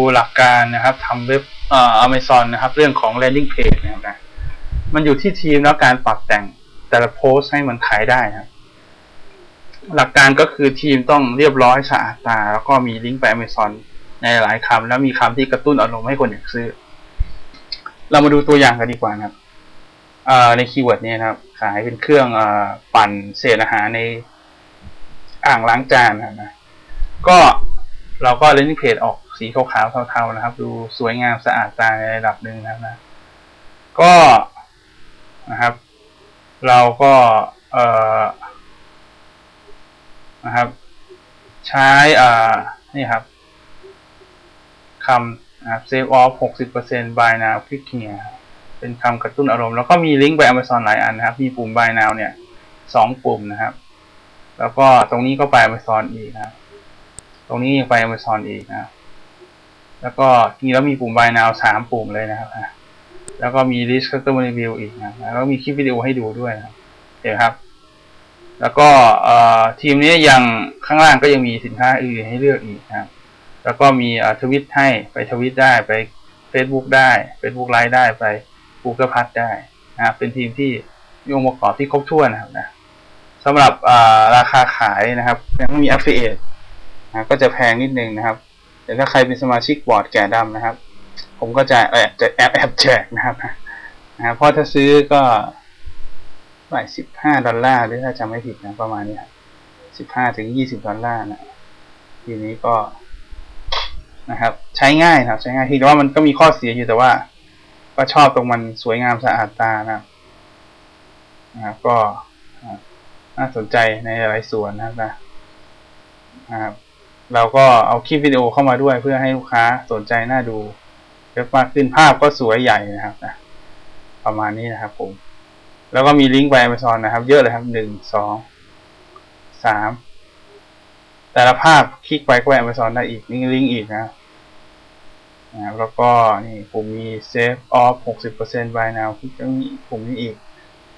ดูหลักการนะครับทำเว็บเอ่อ Amazon นะครับ เรื่องของ landing page นะครับนะมันอยู่ที่ทีมแล้วการปรับแต่งแต่ละโพสให้มันขายได้ครับ หลักการก็คือทีมต้องเรียบร้อยสะอาดตา แล้วก็มีลิงก์ไป Amazon ในหลายคำแล้วมีคำที่กระตุ้นอารมณ์ให้คนอยากซื้อ เรามาดูตัวอย่างกันดีกว่านะครับในคีย์เวิร์ดนี้นะครับ ขายเป็นเครื่องอปั่นเศษอาหารในอ่างล้างจานนะก็เราก็เลนเพจออก สีขาวๆเทาๆนะครับ ดูสวยงามสะอาดตาในระดับหนึ่งนะครับนะก็นะครับ เราก็เอ่อนะครับ ใช้อ่านี่ครับคำนะครับ save off 60% buy now click here เป็นคำกระตุ้นอารมณ์ แล้วก็มีลิงก์ไป Amazon หลายอันนะครับ มีปุ่ม buy now เนี่ยสองปุ่มนะครับ แล้วก็ตรงนี้ก็ไป Amazon อีกนะครับ ตรงนี้ยังไป Amazon อีกนะครับ แล้วก็จริงแล้วมีปุ่ม buy now สามปุ่มเลยนะครับแล้วก็มี list customer review อีกนะแล้วก็มีคลิปวิดีโอให้ดูด้วยนะเห็นไหมครับ แล้วก็ทีมนี้ยังข้างล่างก็ยังมีสินค้าอื่นให้เลือกอีกนะครับ แล้วก็มีทวิตให้ไปทวิตได้ไป Facebook ได้ Facebook ไลฟ์ได้ไป Google Plus ได้นะครับเป็นทีมที่มีองค์ประกอบที่ครบถ้วนนะครับนะสำหรับราคาขายนะครับยังไม่มี affiliate นะก็จะแพงนิดนึงนะครับ แต่ถ้าใครเป็นสมาชิกบอร์ดแก่ดำนะครับ ผมก็จะแอบจะแอบแอบแจกนะครับนะเพราะถ้าซื้อก็เท่าไม่สิบห้าดอลลาร์หรือถ้าจำไม่ผิดนะประมาณนี้ครับสิบห้าถึงยี่สิบดอลลาร์นะทีนี้ก็นะครับ ใช้ง่ายนะครับ ใช้ง่ายทีแต่ว่ามันก็มีข้อเสียอยู่แต่ว่า ก็ชอบตรงมันสวยงามสะอาดตานะครับนะครับก็น่าสนใจในหลายส่วนนะครับนะครับ เราก็เอาคลิปวิดีโอเข้ามาด้วยเพื่อให้ลูกค้าสนใจน่าดูเยอะมากขึ้นภาพก็สวยใหญ่นะครับนะประมาณนี้นะครับ ผม แล้วก็มีลิงก์ไป Amazon นะครับ เยอะเลยครับหนึ่งสองสามแต่ละภาพคลิกไปก็ไป Amazon ได้อีกลิงก์ลิงก์อีกนะนะครับแล้วก็นี่ปุ่มมี save off 60% by now คลิกตรงนี้ปุ่มนี้อีก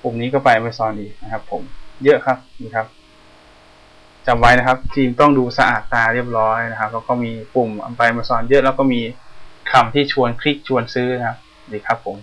ปุ่มนี้ก็ไป Amazon อีกนะครับ ผมเยอะครับนี่ครับ จำไว้นะครับทีมต้องดูสะอาดตาเรียบร้อยนะครับ แล้วก็มีปุ่มอัมไปมาซอนเยอะแล้วก็มีคำที่ชวนคลิกชวนซื้อนะครับดีครับผม